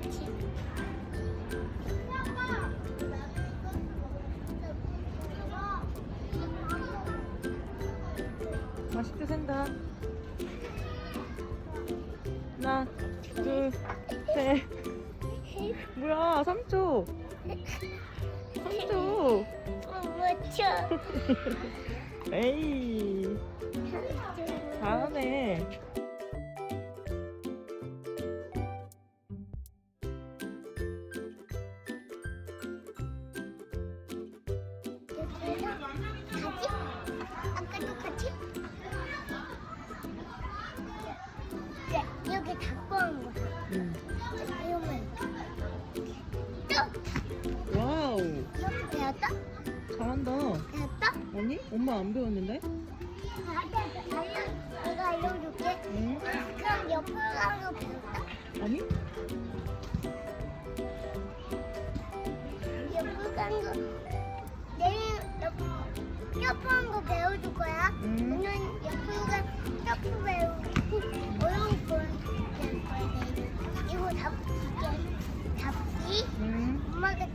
같이. 맛있게 생다. 하나, 둘, 셋. 뭐야, 3초. 3초. 맞춰. 에이, 잘하네. 아니? 가는 거 내일 옆, 가는 거 배워줄 거야? 응. 오늘 옆으로 가 옆으로 배우고 어려운 걸 배울 거야 내일. 이거 잡기 잡기 응. 엄마가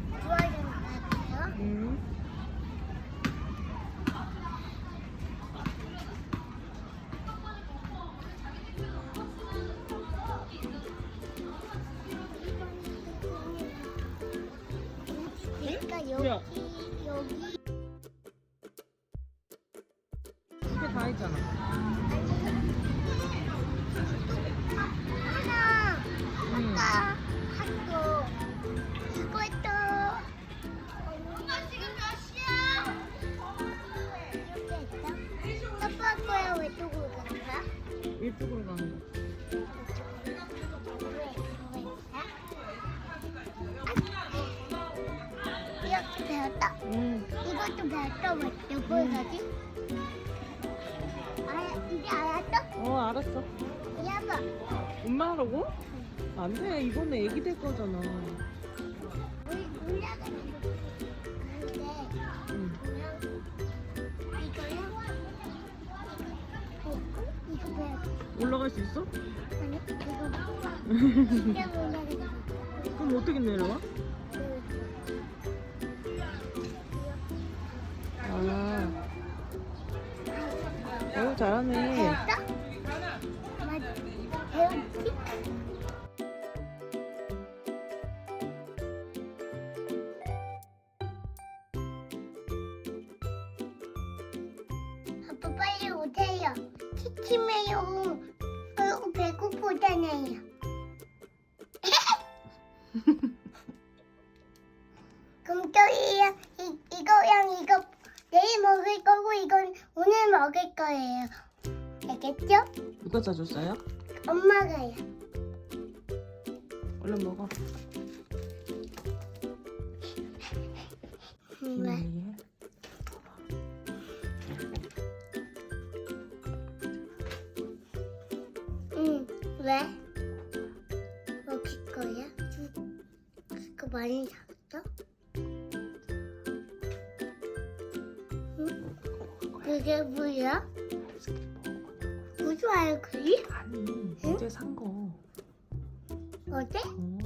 했잖아. 하나 응. 아까 한거 이것도 엄마 지금 몇 시야? 이렇게 했다. 아빠 거야 왼쪽으로 가는 거야? 이쪽으로 가는 거. 이렇게 배웠다. 응. 이것도 배웠다. 왜 옆으로 가지? 알았어? 어, 알았어. 해봐. 엄마 하라고? 안 돼. 이거는 애기 될 거잖아. 우리 올라가는 거. 근데 응. 그냥 이거요? 이거 이거 배웠 올라갈 수 있어? 아니 이거 그냥 올라가는 거. 그럼 어떻게 내려와? 아. 오, 잘하네. 배웠지? 아빠 빨리 오세요. 키치매요. 그리고 배고프잖아요. 누가 짜줬어요? 엄마가요. 얼른 먹어. 왜? 네. 응. 왜? 먹을 거야? 그거 많이 샀어? 응? 그게 뭐야? 무슨 알콜이? 아니, 어제 산 거. 어제? 어.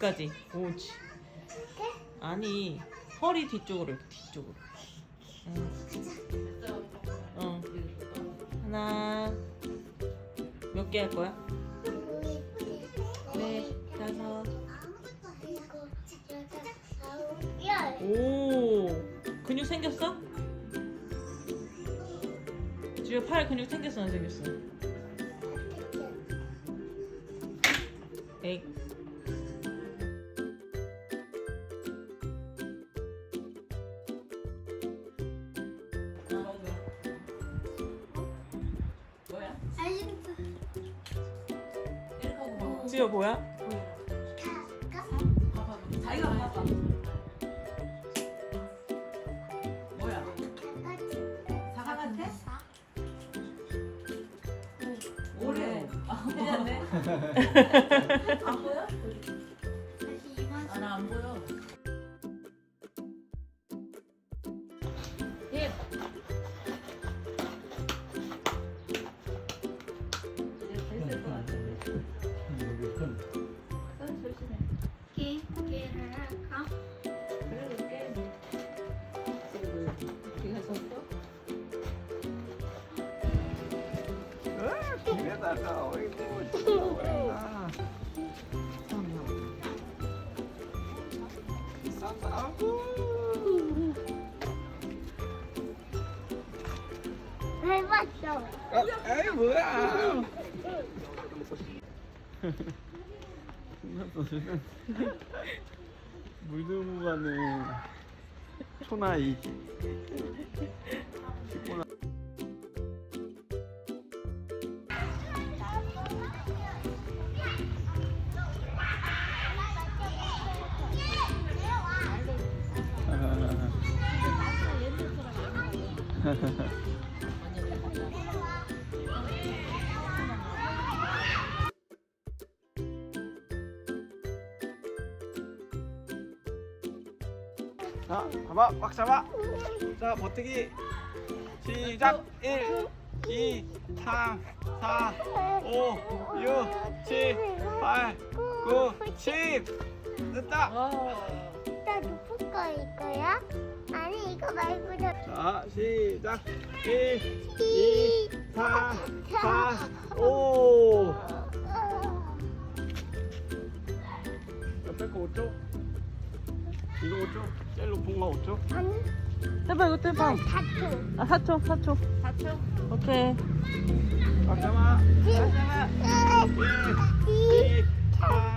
끝까지. 옳지. 아니 허리 뒤쪽으로 이렇게 뒤쪽으로. 응. 어. 하나 몇 개 할 거야? 네 다섯. 오 근육 생겼어? 주여 팔 근육 생겼어 안 생겼어? 지효 뭐야? 가. 봐봐 자기가 봐봐 뭐야? 사과 같아? 오래 아 보였네 해봤어. 어, 에이 뭐야 물 들고 가는 초나이 자, 봐봐, 꽉 잡아. 자, 버티기. 시작. 1, 2, 3, 4, 5, 6, 7, 8, 9, 10. 됐다. 와나 누구 거 이거야? 아니 이거 말고 저. 자, 시작. 1, 2, 3, 4, 5. 옆에 거 5초. 이거 5초. 제일 높은 거 5초. 아니 해봐 이것도 해봐 다투. 아 4초 4초 4초 오케이. 꽉 잡아. 1, 2, 3, 4.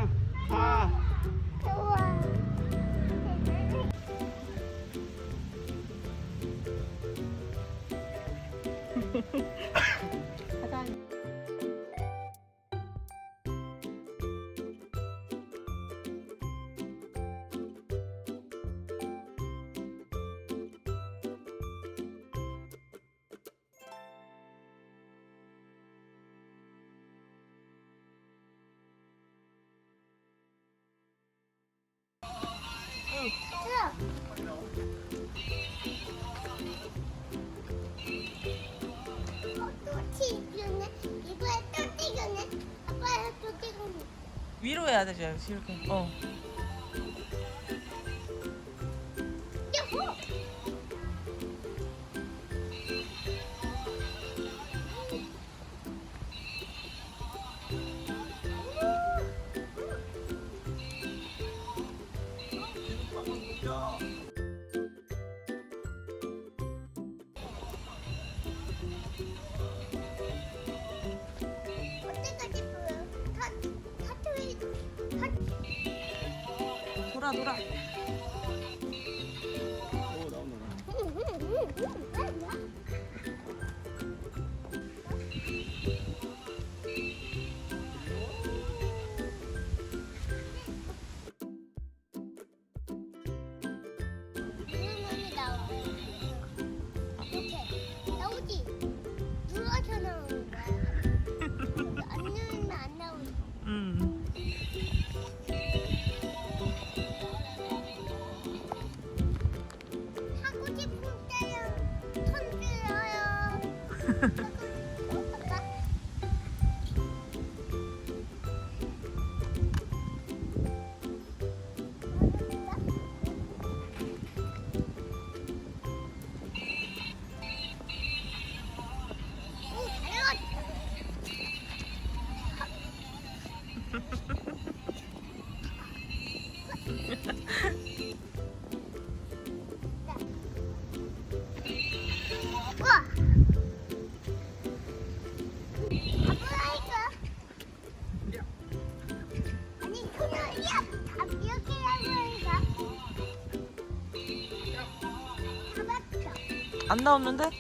가자 되지 이렇게 어 안나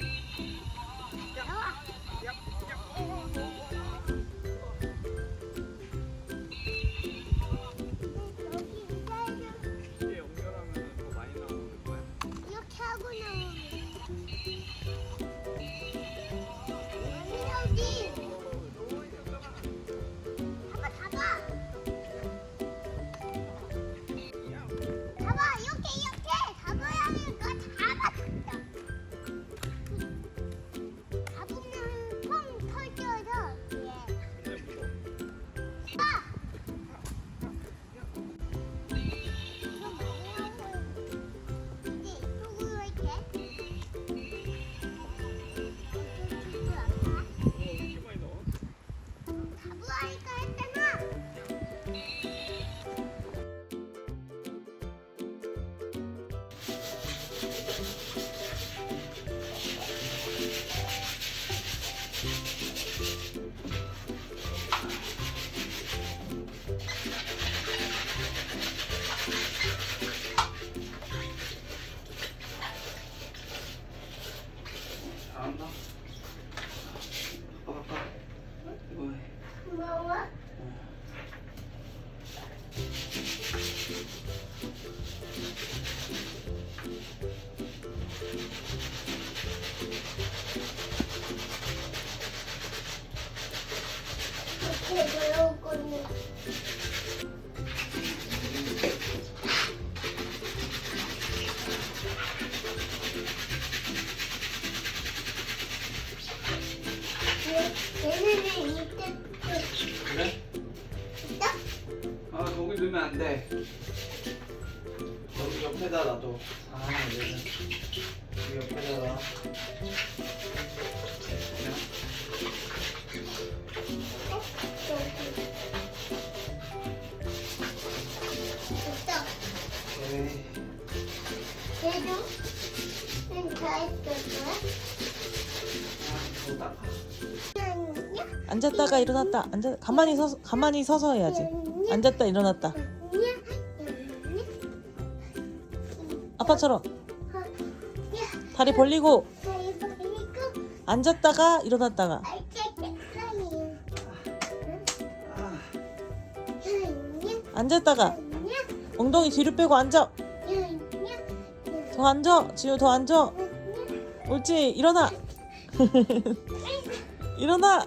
옆에다 놔둬. 아 얘는 여기 옆에다 놔. 그냥 있다. 오케이. 얘도 다 했었어. 아, 더 닦아. 앉았다가 일어났다. 앉아 가만히 서서 가만히 서서 해야지. 앉았다 일어났다. 아빠처럼 다리 벌리고 앉았다가 일어났다가 아, 앉았다가 엉덩이 뒤로 빼고 앉아. 더 앉아. 지우 더 앉아. 옳지. 일어나. 일어나.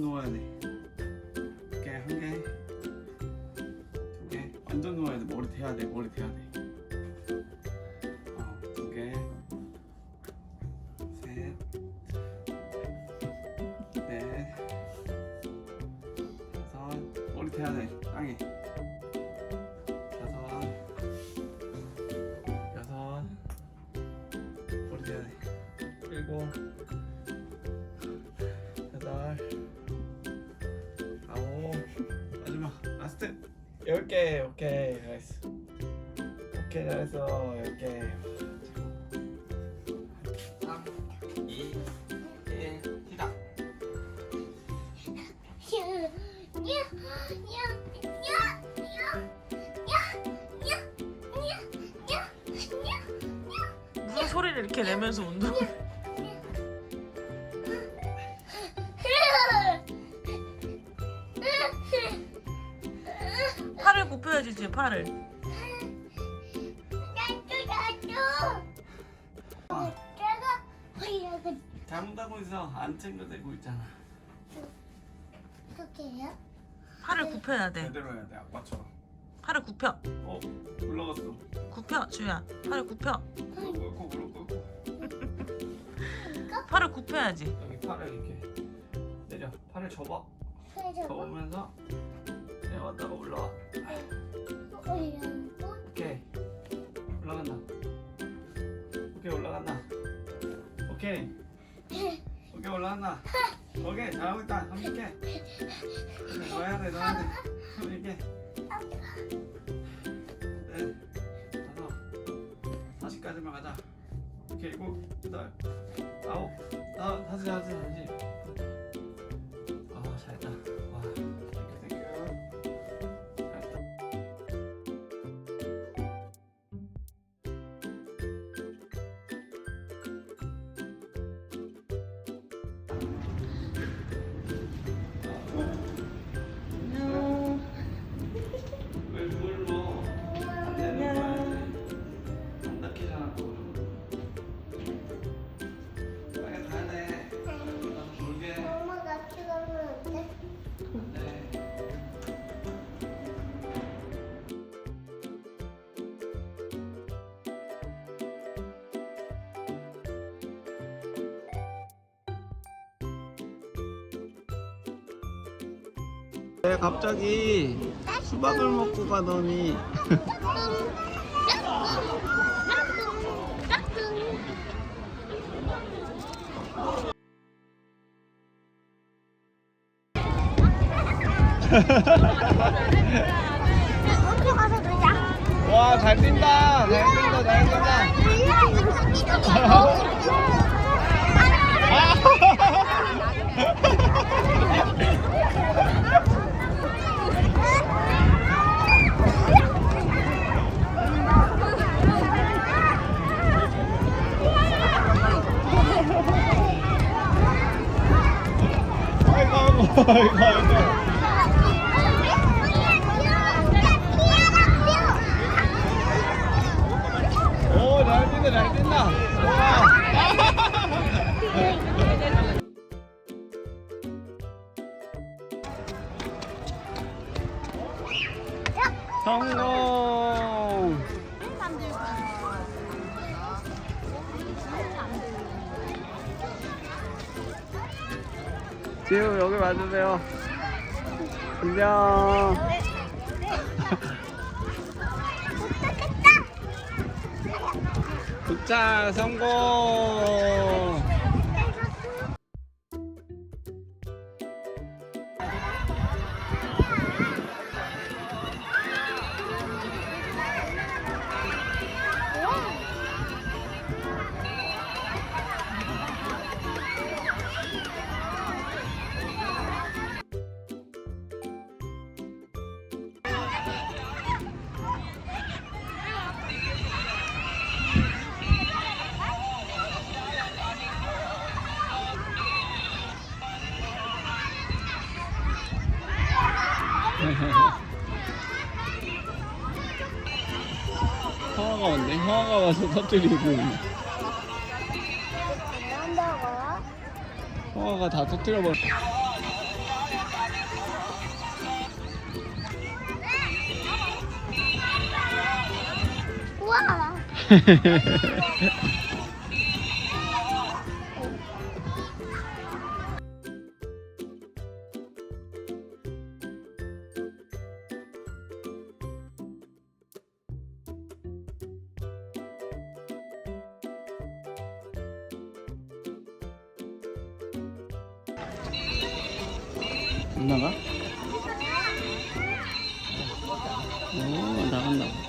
No way. 열 개. 오케이. 잘했어. 오케이 잘했어. 열 개. 3, 2, 1, 시작. 무슨 소리를 이렇게 내면서 운동? 팔을 지금 팔을. 아, 잘못하고 있어. 안 챙겨대고 있잖아. 어떻게 해요? 팔을 굽혀야 돼. 제대로 해야 돼. 아빠처럼. 팔을 굽혀. 어, 올라갔어. 굽혀 주야. 팔을 굽혀. 꿇고 무릎 꿇고. 팔을 굽혀야지. 여기 팔을 이렇게 내려. 팔을 접어. 접으면서 왔다가 올라와. 올려놓고 오케이. 올라간다. 오케이 올라간다. 오케이. 오케이 올라간다. 오케이 잘하고 있다. 함께. 넣어야 돼 넣어야 돼. 함께. 네. 다섯. 다시까지만 가자. 오케이 일곱 여덟 아홉 다 다시 다시 다시. 아 잘했다. 왜 갑자기 수박을 먹고 가더니? 어디 가서 놀자. 와 잘 뛴다 잘 뛴다. 잘 뛴다 아이고 아이고 아이고 아이고 오, 잘 뛴다, 잘 뛴다. 와. 성공. 지우 여기 와주세요. 안녕. 도착 성공. 형아가 왔네. 형아가 와서 터뜨리고. 형아가 다 터뜨려버려. 우와. 안 나가? 오 나간다.